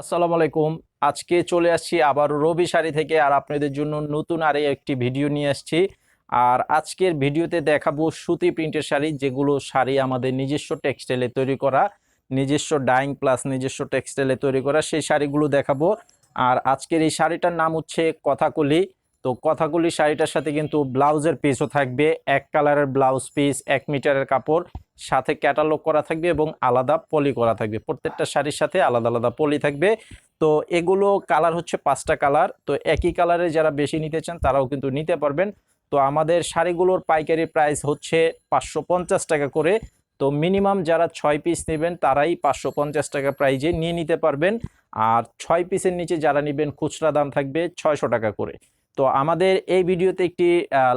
আসসালামু আলাইকুম। আজকে চলে আসছি আবার রবি শাড়ি থেকে আর আপনাদের জন্য নতুন আর একটি ভিডিও নিয়ে আসছি। আর আজকের ভিডিওতে দেখাবো সুতি প্রিন্টের শাড়ি, যেগুলো শাড়ি আমাদের নিজস্ব টেক্সটাইলে তৈরি করা, নিজস্ব ডাইং প্লাস নিজস্ব টেক্সটাইলে তৈরি করা, সেই শাড়িগুলো দেখাবো। আর আজকের এই শাড়িটার নাম হচ্ছে কথাকলি। তো কথাকলি শাড়িটার সাথে কিন্তু ব্লাউজের পিসও থাকবে, এক কালারের ব্লাউজ পিস এক মিটারের কাপড়। সাথে ক্যাটালগ করা থাকবে এবং আলাদা পলি করা থাকবে। প্রত্যেকটা শাড়ির সাথে আলাদা আলাদা পলি থাকবে। তো এগুলো কালার হচ্ছে পাঁচটা কালার। তো একই কালারে যারা বেশি নিতে চান তারাও কিন্তু নিতে পারবেন। তো আমাদের শাড়িগুলোর পাইকারি প্রাইস হচ্ছে পাঁচশো পঞ্চাশ টাকা করে। তো মিনিমাম যারা ছয় পিস নেবেন তারাই পাঁচশো পঞ্চাশ টাকা প্রাইজে নিয়ে নিতে পারবেন। আর ছয় পিসের নিচে যারা নেবেন খুচরা দাম থাকবে ছয়শো টাকা করে। তো আমাদের এই ভিডিওতে একটি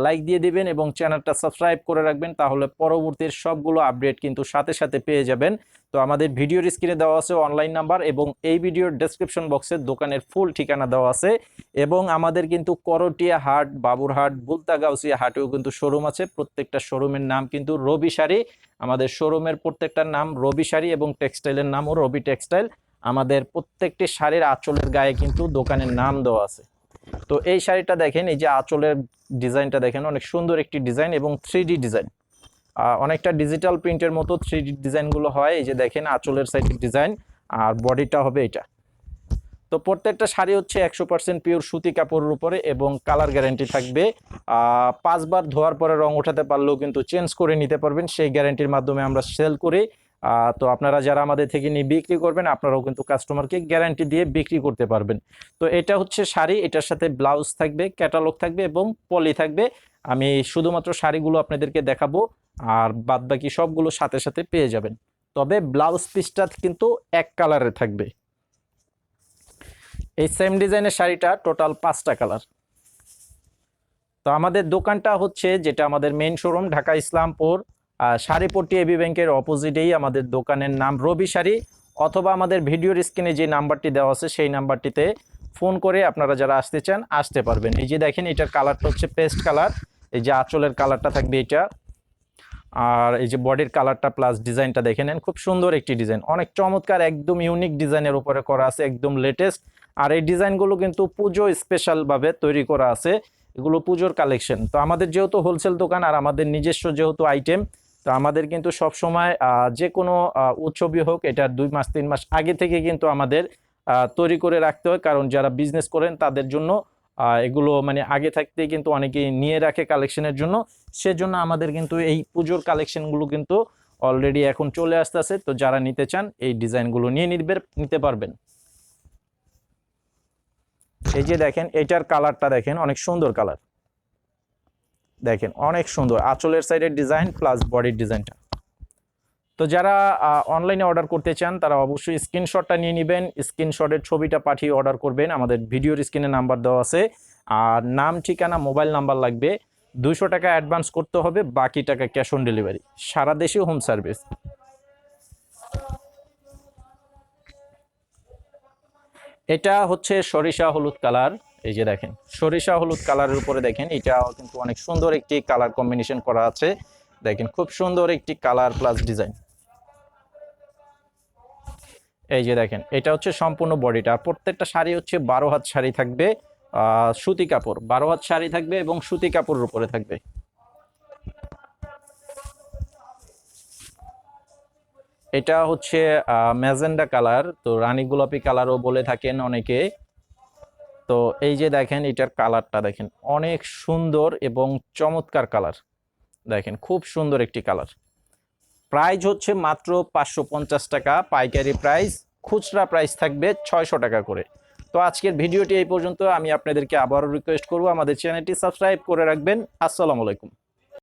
লাইক দিয়ে দিবেন এবং চ্যানেলটা সাবস্ক্রাইব করে রাখবেন, তাহলে পরবর্তীর সবগুলো আপডেট কিন্তু সাথে সাথে পেয়ে যাবেন। তো আমাদের ভিডিওর স্ক্রিনে দেওয়া আছে অনলাইন নাম্বার এবং এই ভিডিওর ডেসক্রিপশন বক্সে দোকানের ফুল ঠিকানা দেওয়া আছে এবং আমাদের কিন্তু করটিয়া হাট, বাবুরহাট বুলতাগাউসিয়া হাটেও কিন্তু শোরুম আছে। প্রত্যেকটা শোরুমের নাম কিন্তু রবি শাড়ি। আমাদের শোরুমের প্রত্যেকটার নাম রবি শাড়ি এবং টেক্সটাইলের নামও রবি টেক্সটাইল আমাদের প্রত্যেকটি শাড়ির আঁচলের গায়ে কিন্তু দোকানের নাম দেওয়া আছে। তো এই শাড়িটা দেখেন, এই যে আঁচলের ডিজাইনটা দেখেন, অনেক সুন্দর একটি ডিজাইন এবং থ্রি ডিজাইন। অনেকটা ডিজিটাল প্রিন্টের মতো থ্রি ডিজাইনগুলো হয়, এই যে দেখেন আঁচলের সাইডের ডিজাইন আর বডিটা হবে এটা। তো প্রত্যেকটা শাড়ি হচ্ছে একশো পার্সেন্ট পিওর সুতি কাপড়ের উপরে এবং কালার গ্যারেন্টি থাকবে। পাঁচবার ধোয়ার পরে রং ওঠাতে পারলেও কিন্তু চেঞ্জ করে নিতে পারবেন, সেই গ্যারেন্টির মাধ্যমে আমরা সেল করি তো আপনারা যারা আমাদের থেকে নিয়ে বিক্রি করবেন, আপনারাও কিন্তু কাস্টমারকে গ্যারান্টি দিয়ে বিক্রি করতে পারবেন। তো এটা হচ্ছে শাড়ি, এটার সাথে ব্লাউজ থাকবে ক্যাটালগ থাকবে এবং পলি থাকবে। আমি শুধুমাত্র শাড়িগুলো আপনাদেরকে দেখাবো, আর বাদবাকি সবগুলো সাথে সাথে পেয়ে যাবেন। তবে ব্লাউজ পিসটা কিন্তু এক কালারের থাকবে। এই সেম ডিজাইনের শাড়িটা টোটাল পাঁচটা কালার তো আমাদের দোকানটা হচ্ছে, যেটা আমাদের main showroom Dhaka Islampur. Sharipatti AB ব্যাংকের অপোজিটেই আমাদের দোকানের নাম রবি শাড়ি অথবা আমাদের ভিডিওর স্ক্রিনে যে নাম্বারটি দেওয়া আছে সেই নাম্বারটিতে ফোন করে আপনারা যারা আসতে চান, আসতে পারবেন। এই যে দেখেন, এটার কালারটা হচ্ছে পেস্ট কালার, এই যে আঁচলের কালারটা থাকবে এটা। আর এই যে বডির কালারটা প্লাস ডিজাইনটা দেখে নেন, খুব সুন্দর একটি ডিজাইন। অনেক চমৎকার, একদম ইউনিক ডিজাইনের উপরে করা আছে, একদম লেটেস্ট। আর এই ডিজাইনগুলো কিন্তু পুজো স্পেশালভাবে তৈরি করা আছে। এগুলো পুজোর কালেকশন তো আমাদের যেহেতু হোলসেল দোকান, আর আমাদের নিজস্ব যেহেতু আইটেম তো আমাদের কিন্তু সব সময় যে কোনো উৎসবই হোক, এটা দুই মাস, তিন মাস আগে থেকে কিন্তু আমাদের তৈরি করে রাখতে হয়। কারণ যারা বিজনেস করেন, তাদের জন্য এগুলো মানে আগে থাকতেই কিন্তু অনেকেই নিয়ে রাখে কালেকশনের জন্য। সেজন্য আমাদের কিন্তু এই পুজোর কালেকশনগুলো কিন্তু অলরেডি এখন চলে আসতেছে। তো যারা নিতে চান, এই ডিজাইনগুলো নিয়ে নিবে, নিতে পারবেন। এই যে দেখেন, এটার কালারটা দেখেন, অনেক সুন্দর কালার দেখেন, অনেক সুন্দর। আঁচলের সাইডের ডিজাইন প্লাস বডির ডিজাইনটা তো যারা অনলাইনে অর্ডার করতে চান, তারা অবশ্যই স্ক্রিনশটটা নিয়ে নেবেন। স্ক্রিনশটের ছবিটা পাঠিয়ে অর্ডার করবেন। আমাদের ভিডিওর স্ক্রিনে নাম্বার দেওয়া আছে। আর নাম, ঠিকানা মোবাইল নাম্বার লাগবে। দুশো টাকা অ্যাডভান্স করতে হবে, বাকি টাকা ক্যাশ অন ডেলিভারি সারা দেশে হোম সার্ভিস এটা হচ্ছে সরিষা হলুদ কালার। এই যে দেখেন, সরিষা হলুদ কালারের উপরে দেখেন এটা কিন্তু অনেক সুন্দর একটি কালার কম্বিনেশন করা আছে। দেখেন, খুব সুন্দর একটি কালার প্লাস ডিজাইন। এই যে দেখেন, এটা হচ্ছে সম্পূর্ণ বডিটা। আর প্রত্যেকটা শাড়ি হচ্ছে বারো হাত শাড়ি থাকবে সুতি কাপড়। বারো হাত শাড়ি থাকবে এবং সুতি কাপড়ের উপরে থাকবে। এটা হচ্ছে ম্যাজেন্ডা কালার। তো রানী গোলাপি কালারও বলে থাকেন অনেকে। তো এই যে দেখেন, এটার কালারটা দেখেন, অনেক সুন্দর এবং চমৎকার কালার। দেখেন, খুব সুন্দর একটি কালার। প্রাইস হচ্ছে মাত্র পাঁচশো পঞ্চাশ টাকা, পাইকারি প্রাইস, খুচরা প্রাইস থাকবে ছয়শো টাকা করে। তো আজকের ভিডিওটি এই পর্যন্ত, আমি আপনাদেরকে আবারও রিকোয়েস্ট করব, আমাদের চ্যানেলটি সাবস্ক্রাইব করে রাখবেন। আসসালামু আলাইকুম।